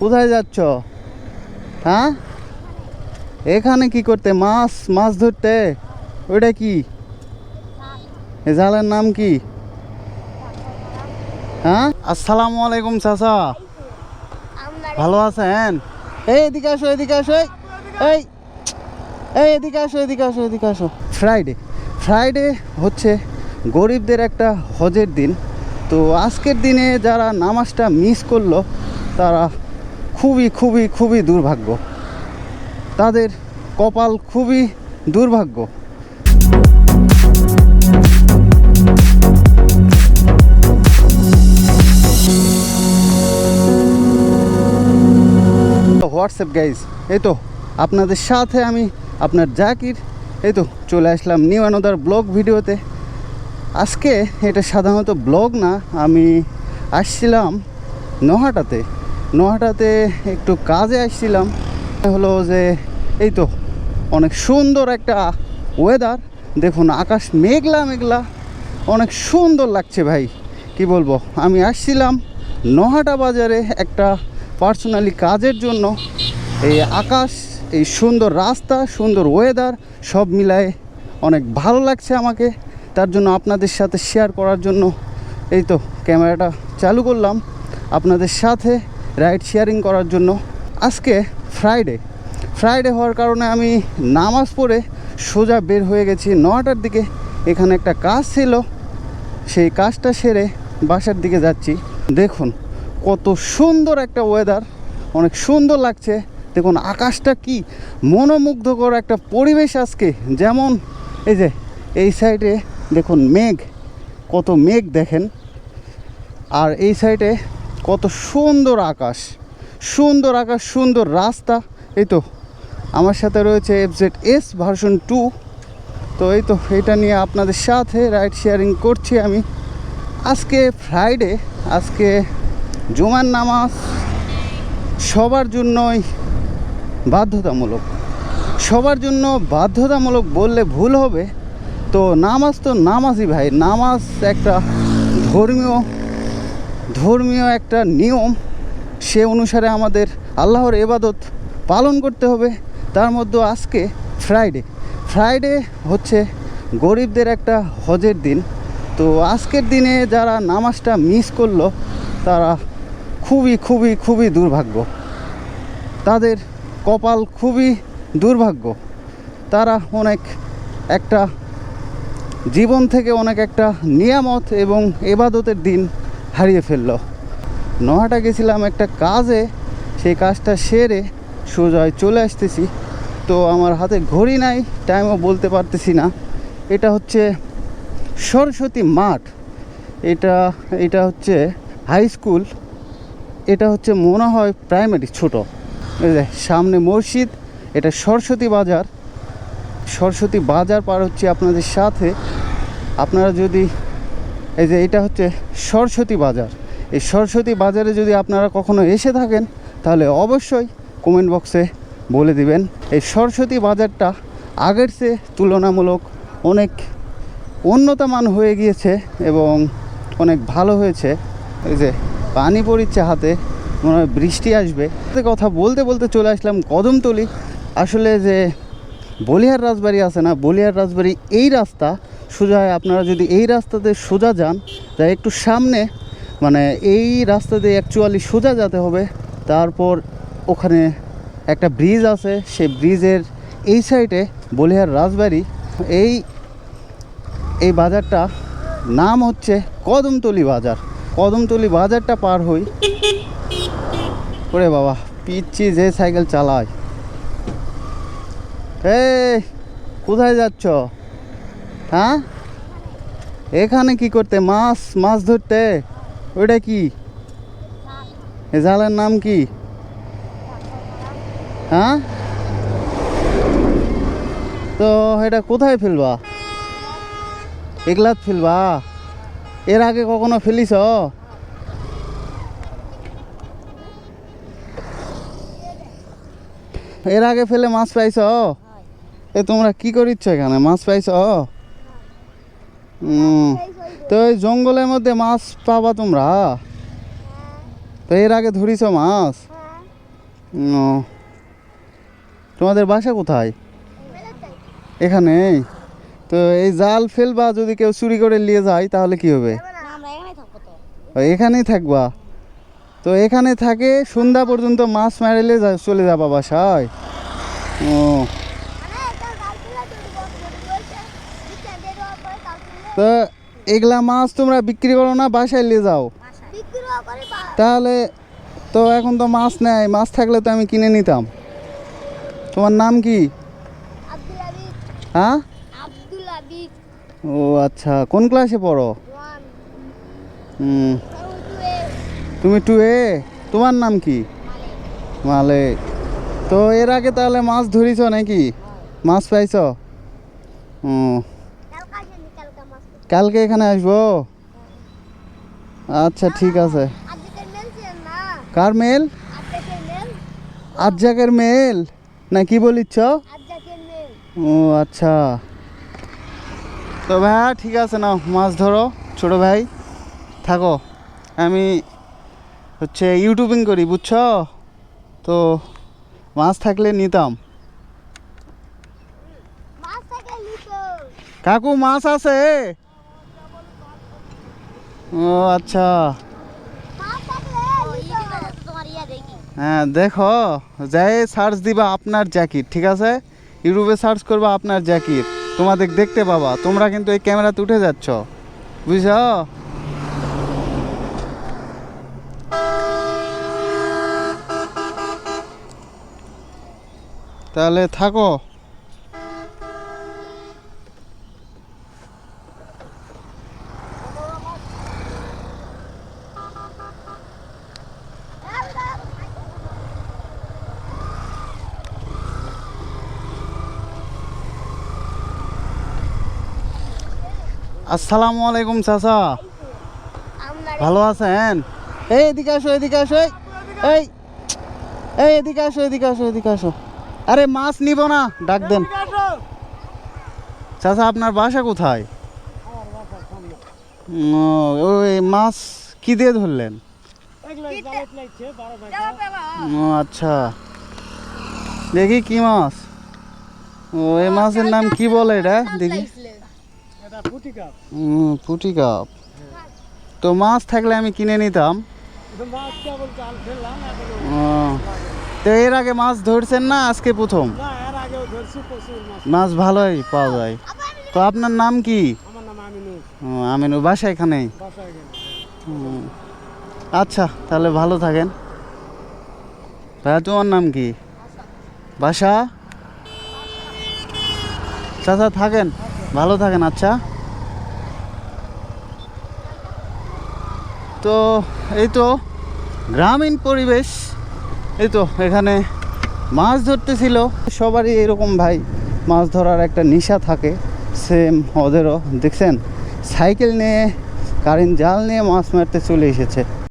কোথায় যাচ্ছ? হ্যাঁ? এখানে কি করতে? মাছ মাছ ধরতে? ওইটা কি? জালের নাম কি? হ্যাঁ? আসসালামু আলাইকুম চাচা। ভালো আছেন? এই এদিকে আসো এদিকে আসো, এই এই এদিকে আসো এদিকে আসো এদিকে আসো। ফ্রাইডে ফ্রাইডে হচ্ছে গরিবদের একটা হজের দিন। তো আজকের দিনে যারা নামাজটা মিস করল তারা খুবই খুবই খুবই দুর্ভাগ্য। তাদের কপাল খুবই দুর্ভাগ্য। হোয়াটসঅ্যাপ গাইজ, এই তো আপনাদের সাথে আমি আপনার জাকির। এই তো চলে আসলাম নিউ অ্যানোদার ব্লগ ভিডিওতে। আজকে এটা সাধারণত ব্লগ না, আমি আসছিলাম নোহাটাতে। নোহাটাতে একটু কাজে আসছিলাম। হলো যে, এই তো অনেক সুন্দর একটা ওয়েদার দেখুন, আকাশ মেঘলা মেঘলা। অনেক সুন্দর লাগছে ভাই। কি বলব? আমি আসছিলাম নোহাটা বাজারে একটা পার্সোনালি কাজের জন্য। এই আকাশ, এই সুন্দর রাস্তা, সুন্দর ওয়েদার সব মিলায়ে অনেক ভালো লাগছে আমাকে। তার জন্য আপনাদের সাথে শেয়ার করার জন্য এই তো ক্যামেরাটা চালু করলাম। আপনাদের সাথে রাইড শেয়ারিং করার জন্য। আজকে ফ্রাইডে ফ্রাইডে হওয়ার কারণে আমি নামাজ পড়ে সোজা বের হয়ে গেছি নটার দিকে। এখানে একটা কাজ ছিল। সেই কাজটা সেরে বাসার দিকে যাচ্ছি। দেখুন, কত সুন্দর একটা ওয়েদার অনেক সুন্দর লাগছে। দেখুন, আকাশটা কি মনোমুগ্ধকর একটা পরিবেশ আজকে। যেমন এই যে, এই সাইডে দেখুন মেঘ। কত মেঘ দেখেন। আর এই সাইডে কত সুন্দর আকাশ সুন্দর আকাশ, সুন্দর রাস্তা। এই তো, আমার সাথে রয়েছে এফজেড এস ভার্সন টু তো এই তো, এটা নিয়ে আপনাদের সাথে রাইড শেয়ারিং করছি আমি। আজকে ফ্রাইডে আজকে জুমার নামাজ। সবার জন্যই বাধ্যতামূলক। সবার জন্য বাধ্যতামূলক বললে ভুল হবে। তো নামাজ তো নামাজই ভাই, নামাজ একটা ধর্মীয় ধর্মীয় একটা নিয়ম, সে অনুসারে আমাদের আল্লাহর এবাদত পালন করতে হবে। তার মধ্যে আজকে ফ্রাইডে ফ্রাইডে হচ্ছে গরিবদের একটা হজের দিন। তো আজকের দিনে যারা নামাজটা মিস করল, তারা খুবই খুবই খুবই দুর্ভাগ্য। তাদের কপাল খুবই দুর্ভাগ্য। তারা অনেক একটা জীবন থেকে অনেক একটা নিয়ামত এবং এবাদতের দিন হারিয়ে ফেলল। নহাটা গেছিলাম একটা কাজে, সেই কাজটা সেরে সোজায় চলে আসতেছি। তো আমার হাতে ঘড়ি নাই টাইমও বলতে পারতেছি না। এটা হচ্ছে সরস্বতী মাঠ। এটা এটা হচ্ছে হাই স্কুল এটা হচ্ছে মনে হয় প্রাইমারি ছোট। সামনে মসজিদ, এটা সরস্বতী বাজার। সরস্বতী বাজার পার হচ্ছে আপনাদের সাথে। আপনারা যদি এই যে এটা হচ্ছে সরস্বতী বাজার। এই সরস্বতী বাজারে যদি আপনারা কখনো এসে থাকেন, তাহলে অবশ্যই কমেন্ট বক্সে বলে দিবেন। এই সরস্বতী বাজারটা আগের চেয়ে তুলনামূলক অনেক উন্নতমান হয়ে গিয়েছে এবং অনেক ভালো হয়েছে। এই যে পানি পড়িচ্ছে হাতে, মনে হয় বৃষ্টি আসবে। কথা বলতে বলতে চলে আসলাম কদমতলি। আসলে যে বলিহার রাজবাড়ি আছে না, বলিয়ার রাজবাড়ি এই রাস্তা সোজা আপনারা যদি এই রাস্তাতে সোজা যান তা একটু সামনে মানে এই রাস্তা দিয়ে অ্যাকচুয়ালি সোজা যেতে হবে। তারপর ওখানে একটা ব্রিজ আছে, সেই ব্রিজের এই সাইডে বলিহার রাজবাড়ি। এই এই বাজারটা নাম হচ্ছে কদমতলি বাজার। কদমতলি বাজারটা পার হই। ওরে বাবা পিচ্ছি যে সাইকেল চালায়। এই, কোথায় যাচ্ছ? হ্যাঁ? এখানে কি করতে? মাছ মাছ ধরতে? ওইটা কি? জালের নাম কি? হ্যাঁ? তো এটা কোথায় ফেলবা? এগলাত ফেলবা? এর আগে কখনো ফেলিস? এর আগে ফেলে মাছ পাইছ? এ, তোমরা কি করিচ্ছ এখানে? মাছ পাইছ? তো এই জঙ্গলের মধ্যে মাছ পাবা তোমরা? তো এর আগে ধরিছ মাছ? তোমাদের বাসা কোথায়? এখানে? তো এই জাল ফেলবা, যদি কেউ চুরি করে নিয়ে যায়, তাহলে কি হবে? এখানেই থাকবা। তো এখানে থাকে, সন্ধ্যা পর্যন্ত মাছ মারিলে চলে যাবা বাসায়। ও। তো এগুলা মাছ তোমরা বিক্রি করো না বাসায় নিয়ে যাও। তাহলে তো এখন তো মাছ নেয় মাছ থাকলে তো আমি কিনে নিতাম। তোমার নাম কি? হ্যাঁ? ও আচ্ছা কোন ক্লাসে পড়ো? হুম। তুমি টু এ তোমার নাম কি? মালিক। তো এর আগে তাহলে মাছ ধরিছ নাকি? মাছ পাইছ? ও। কালকে এখানে আসব? আচ্ছা ঠিক আছে। কার মেল আজ্জাকের মেল না কি বলিচ্ছ? ও আচ্ছা। তো ভাইয়া ঠিক আছে নাও মাছ ধরো ছোট ভাই। থাকো। আমি হচ্ছে ইউটিউবিং করি বুঝছ? তো মাছ থাকলে নিতাম। কাকু মাছ আছে? ও আচ্ছা। হ্যাঁ দেখো, যাই সার্চ দিবা আপনার জ্যাকেট ঠিক আছে? ইউটিউবে সার্চ করবা আপনার জ্যাকেট তোমাদের দেখতে পাবা, তোমরা কিন্তু এই ক্যামেরাতে উঠে যাচ্ছ। বুঝছ? তাহলে থাকো। আসসালামু আলাইকুম চাচা। ভালো আছেন? এই এদিকে আসো এদিকে আসো এই এই এই এদিকে আসো এদিকে আসো এদিকে আসো। আরে মাছ নিব না ডাক দেন। চাচা আপনার বাসা কোথায়? ও, ওই মাছ কি দিয়ে ধরলেন? ও আচ্ছা। দেখি কি মাছ। ও এই মাছের নাম কি বলে এটা? দেখি। পুটি কাপ। তো মাছ থাকলে আমি কিনে নিতাম। তো এর আগে মাছ ধরছেন না আজকে প্রথম? মাছ। ভালোই পাওয়া যায়। তো আপনার নাম কি? আমিনু বাসা এখানে? আচ্ছা তাহলে ভালো থাকেন। ভাইয়া তোমার নাম কি? বাসা? চাচা থাকেন? ভালো থাকেন আচ্ছা। তো, এই তো, গ্রামীণ পরিবেশ। এই তো, এখানে মাছ ধরতেছিল। সবারই এরকম ভাই, মাছ ধরার একটা নেশা থাকে। সেম ওদেরও, দেখছেন? সাইকেল নিয়ে, কারেন্ট জাল নিয়ে মাছ মারতে চলে এসেছে।